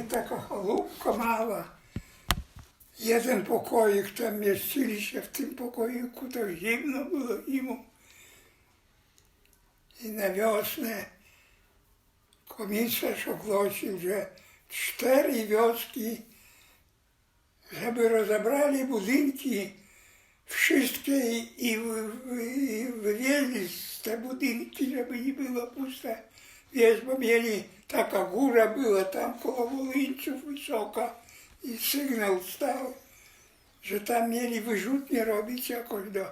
i taka chalupka mała. Jeden pokoik, tam mieścili się w tym pokoiku, to zimno było zimą. I na wiosnę komisarz ogłosił, że cztery wioski, żeby rozebrali budynki wszystkie i, i, i wywieźli te budynki, żeby nie było puste. Wiesz, bo mieli, taka góra była tam koło Wolyńców wysoka i sygnał stał, że tam mieli wyrzutnie robić jakoś do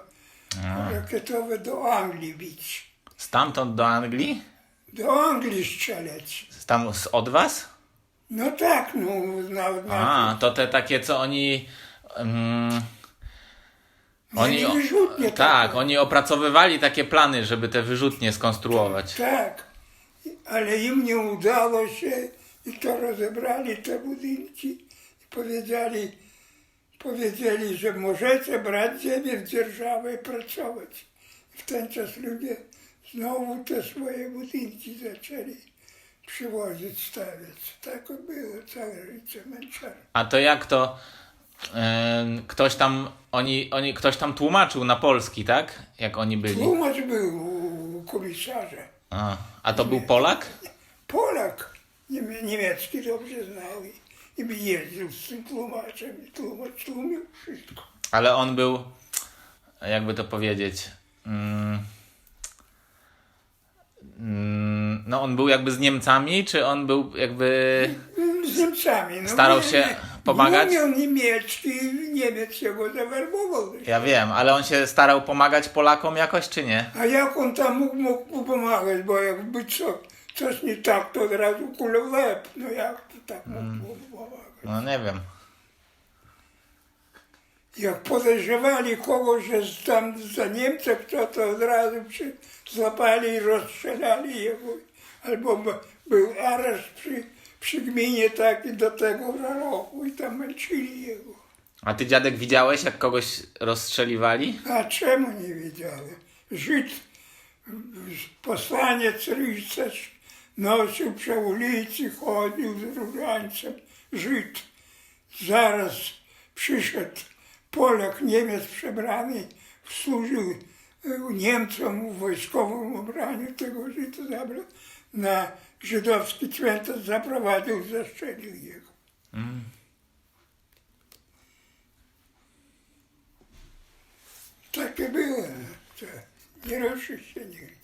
rakietowe do Anglii bić. Stamtąd do Anglii? Do Anglii strzelać. Tam z, od was? No tak, no, na, na, A, to te takie, co oni... Mm, mieli o- wyrzutnie tak, takie. oni opracowywali takie plany, żeby te wyrzutnie skonstruować. Tak, ale im nie udało się i to rozebrali te budynki i powiedzieli, powiedzieli, że możecie brać ziemię w dzierżawę i pracować. I w ten czas ludzie znowu te swoje budynki zaczęli przywozić, stawiać. Tak było całe życie męczarne. A to jak to... em, ktoś tam, oni, oni, ktoś tam tłumaczył na polski, tak? Jak oni byli. Tłumacz był u komisarza. A, a to był Polak? Polak niemie- niemiecki dobrze znał i, i jeździł z tym tłumaczem i tłumacz tłumił wszystko. Ale on był, jakby to powiedzieć, mm, mm, no on był jakby z Niemcami, czy on był jakby, Z Niemcami. No, Starał się pomagać? Nie umiał niemiecki, Niemiec się go zawerbował. ja wiem, ale on się starał pomagać Polakom jakoś, czy nie? A jak on tam mógł, mógł pomagać, bo jakby co, coś nie tak, to od razu kulę w łeb. No jak to tak mógł Mm. pomagać? No nie wiem. Jak podejrzewali kogoś, że tam za Niemców, to, to od razu przy, złapali i rozstrzelali jego. Albo był areszt przy, przy gminie taki do tego roku i tam męczyli jego. A ty dziadek widziałeś, jak kogoś rozstrzeliwali? A czemu nie wiedziałem? Żyd, poslaniec rycerz, nosił przy ulicy, chodził z różańcem. Żyd. Zaraz przyszedł Polak, Niemiec przebrany, służył Niemcom w wojskowym ubraniu, tego Żyda zabrał na żydowski cmentarz, zaprowadził, zastrzelił jego. Takie było. To nie ruszy się nigdy.